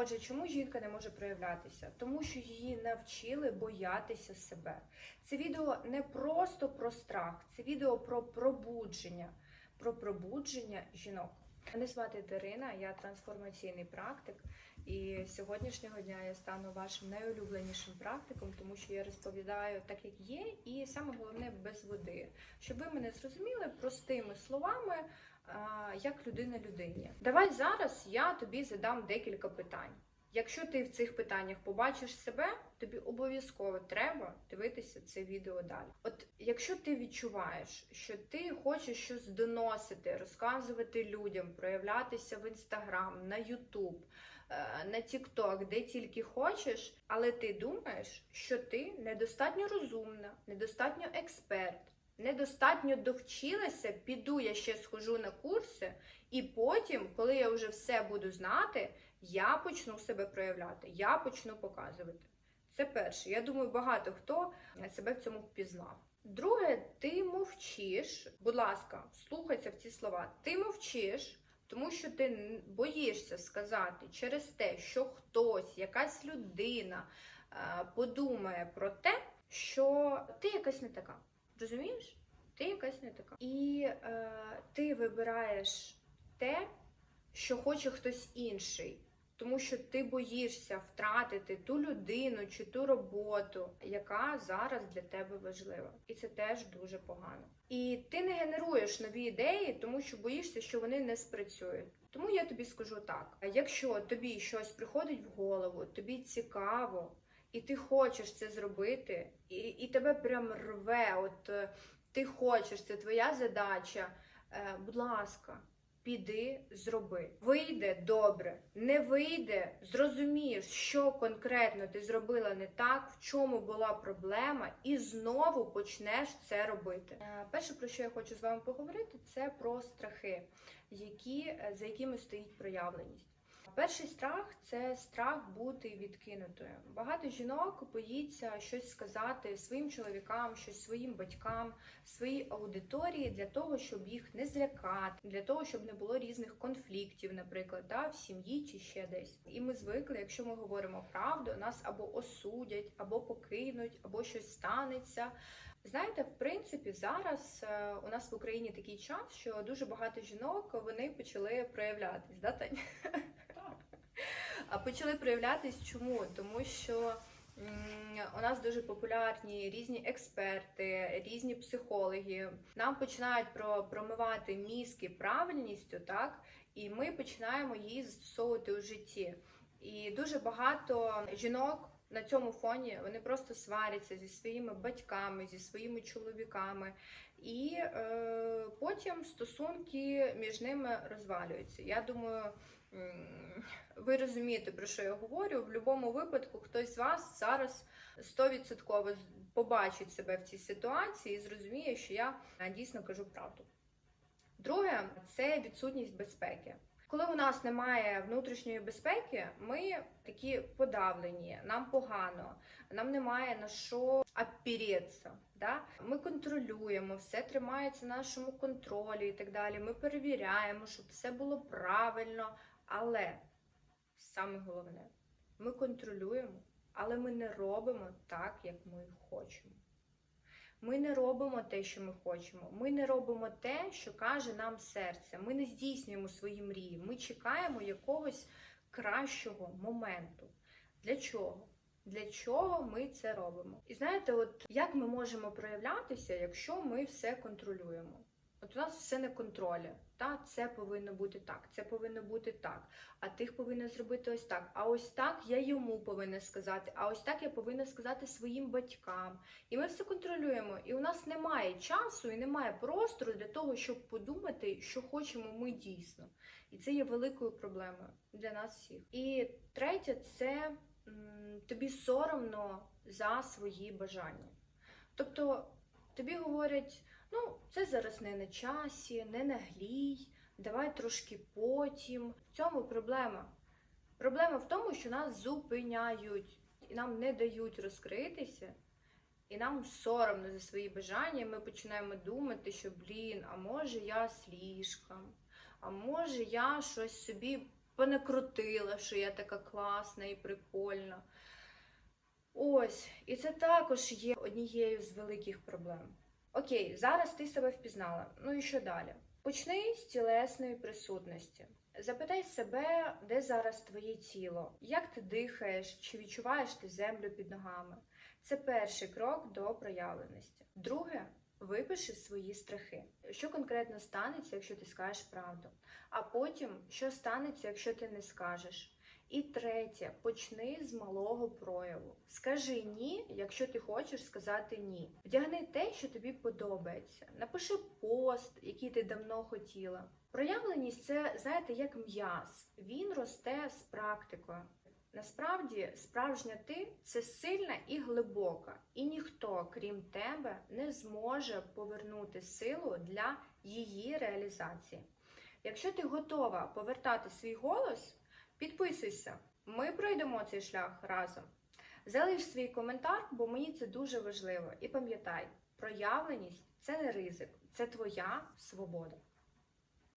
Отже, чому жінка не може проявлятися? Тому що її навчили боятися себе. Це відео не просто про страх, це відео про пробудження, про пробудження жінок. Мене звати Дарина, я трансформаційний практик, і з сьогоднішнього дня я стану вашим найулюбленішим практиком, тому що я розповідаю так, як є, і саме головне без води, щоб ви мене зрозуміли простими словами, як людина людині. Давай зараз я тобі задам декілька питань. Якщо ти в цих питаннях побачиш себе, тобі обов'язково треба дивитися це відео далі. От якщо ти відчуваєш, що ти хочеш щось доносити, розказувати людям, проявлятися в інстаграм, на Ютуб, е, на Тікток, де тільки хочеш, але ти думаєш, що ти недостатньо розумна, недостатньо експерт. Недостатньо довчилася, піду я ще схожу на курси, і потім, коли я вже все буду знати, я почну себе проявляти, я почну показувати. Це перше. Я думаю, багато хто себе в цьому впізнав. Друге, ти мовчиш. Будь ласка, слухайся в ці слова. Ти мовчиш, тому що ти боїшся сказати через те, що хтось, якась людина е, подумає про те, що ти якась не така. Розумієш? Ти якась не така. І е, ти вибираєш те, що хоче хтось інший. Тому що ти боїшся втратити ту людину чи ту роботу, яка зараз для тебе важлива. І це теж дуже погано. І ти не генеруєш нові ідеї, тому що боїшся, що вони не спрацюють. Тому я тобі скажу так: якщо тобі щось приходить в голову, тобі цікаво, і ти хочеш це зробити, і, і тебе прям рве, от е, ти хочеш, це твоя задача. Е, будь ласка, піди, зроби. Вийде добре, не вийде, зрозумієш, що конкретно ти зробила не так, в чому була проблема, і знову почнеш це робити. Е, Перше, про що я хочу з вами поговорити, це про страхи, які, е, за якими стоїть проявленість. Перший страх це страх бути відкинутою. Багато жінок боїться щось сказати своїм чоловікам, щось своїм батькам, своїй аудиторії для того, щоб їх не злякати, для того, щоб не було різних конфліктів, наприклад, да, в сім'ї чи ще десь. І ми звикли, якщо ми говоримо правду, нас або осудять, або покинуть, або щось станеться. Знаєте, в принципі, зараз е, у нас в Україні такий час, що дуже багато жінок вони почали проявлятись, да, Тань? Почали проявлятись чому? Тому що у нас дуже популярні різні експерти, різні психологи. Нам починають про промивати мізки правильністю, так і ми починаємо її застосовувати у житті. І дуже багато жінок на цьому фоні вони просто сваряться зі своїми батьками, зі своїми чоловіками, і е, потім стосунки між ними розвалюються. Я думаю. ви розумієте, про що я говорю. В будь-якому випадку хтось з вас зараз 100% побачить себе в цій ситуації і зрозуміє, що я е, дійсно кажу правду. Друге, це відсутність безпеки. Коли у нас немає внутрішньої безпеки, ми такі подавлені, нам погано, нам немає на що опіреться. Да? Ми контролюємо, все тримається на нашому контролі і так далі. Ми перевіряємо, щоб все було правильно, але саме головне, ми контролюємо, але ми не робимо так, як ми хочемо. Ми не робимо те, що ми хочемо. Ми не робимо те, що каже нам серце. Ми не здійснюємо свої мрії. Ми чекаємо якогось кращого моменту. Для чого? Для чого ми це робимо? І знаєте, от як ми можемо проявлятися, якщо ми все контролюємо? От у нас все на контролі. Та це повинно бути так, це повинно бути так. А тих повинна зробити ось так. А ось так я йому повинна сказати. А ось так я повинна сказати своїм батькам. І ми все контролюємо. І у нас немає часу і немає простору для того, щоб подумати, що хочемо ми дійсно. І це є великою проблемою для нас всіх. І третє, це тобі соромно за свої бажання. Тобто тобі говорять. Ну, це зараз не на часі, не наглій, давай трошки потім. В цьому проблема. Проблема в тому, що нас зупиняють і нам не дають розкритися, і нам соромно за свої бажання. Ми починаємо думати, що блін, а може я слишком, а може я щось собі понакрутила, що я така класна і прикольна. Ось, і це також є однією з великих проблем. Окей, зараз ти себе впізнала. Ну і що далі? Почни з тілесної присутності. Запитай себе, де зараз твоє тіло, як ти дихаєш, чи відчуваєш ти землю під ногами. Це перший крок до проявленості. Друге, випиши свої страхи. Що конкретно станеться, якщо ти скажеш правду? А потім, що станеться, якщо ти не скажеш? І третє, почни з малого прояву. Скажи ні, якщо ти хочеш сказати ні. Вдягни те, що тобі подобається. Напиши пост, який ти давно хотіла. Проявленість це, знаєте, як м'яз. Він росте з практикою. Насправді, справжня ти це сильна і глибока, і ніхто, крім тебе, не зможе повернути силу для її реалізації. Якщо ти готова повертати свій голос, підписуйся. Ми пройдемо цей шлях разом. Залиш свій коментар, бо мені це дуже важливо. І пам'ятай, проявленість це не ризик, це твоя свобода.